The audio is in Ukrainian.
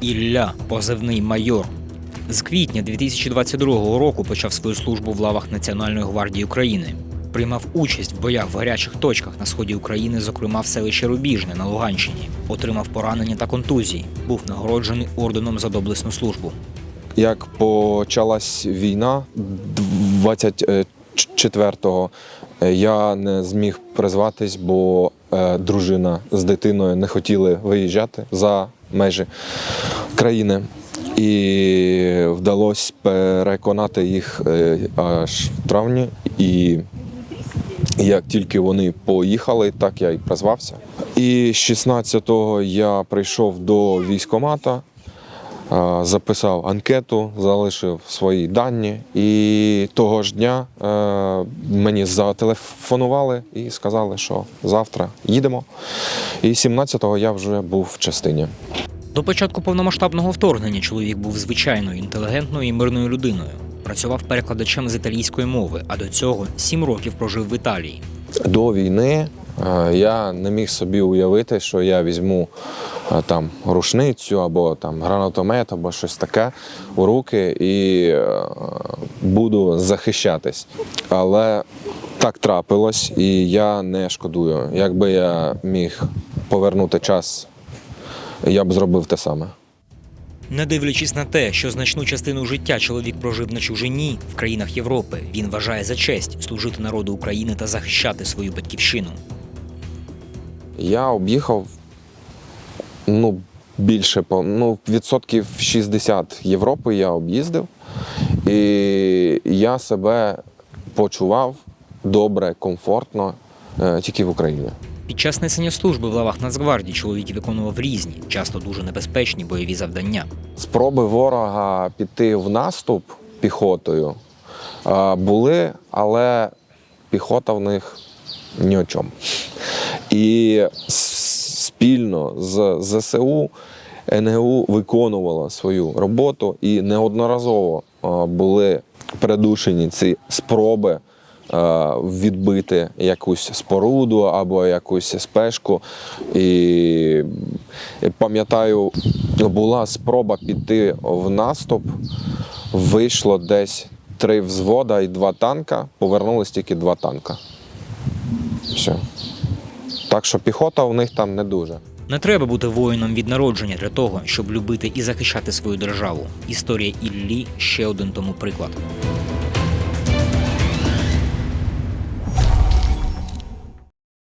Ілля, позивний майор. З квітня 2022 року почав свою службу в лавах Національної гвардії України. Приймав участь в боях в гарячих точках на сході України, зокрема в селищі Рубіжне на Луганщині. Отримав поранення та контузії. Був нагороджений орденом за доблесну службу. Як почалась війна 24-го, е, я не зміг призватись, бо е, дружина з дитиною не хотіли виїжджати за межі країни. І вдалося переконати їх е, аж в травні. І як тільки вони поїхали, так я і призвався. І 16-го я прийшов до військкомата, е, записав анкету, залишив свої дані. І того ж дня е, мені зателефонували і сказали, що завтра їдемо. І 17-го я вже був в частині. До початку повномасштабного вторгнення чоловік був звичайною інтелігентною і мирною людиною. Працював перекладачем з італійської мови, а до цього сім років прожив в Італії. До війни я не міг собі уявити, що я візьму е, там рушницю або там гранатомет, або щось таке у руки і е, буду захищатись. Але так трапилось, і я не шкодую. Якби я міг повернути час, я б зробив те саме. Не дивлячись на те, що значну частину життя чоловік прожив на чужині в країнах Європи, він вважає за честь служити народу України та захищати свою батьківщину. Я об'їхав ну, більше ну, відсотків 60 Європи я об'їздив, і я себе почував добре, комфортно е, тільки в Україні. Під час несення служби в лавах Нацгвардії чоловік виконував різні, часто дуже небезпечні бойові завдання. Спроби ворога піти в наступ піхотою були, але піхота в них ні о чому. І спільно з ЗСУ НГУ виконувала свою роботу і неодноразово були придушені ці спроби відбити якусь споруду або якусь спешку. І пам'ятаю, була спроба піти в наступ, вийшло десь три взвода і два танка, повернулись тільки два танка. Все. Так що піхота у них там не дуже. Не треба бути воїном від народження для того, щоб любити і захищати свою державу. Історія Іллі ще один тому приклад.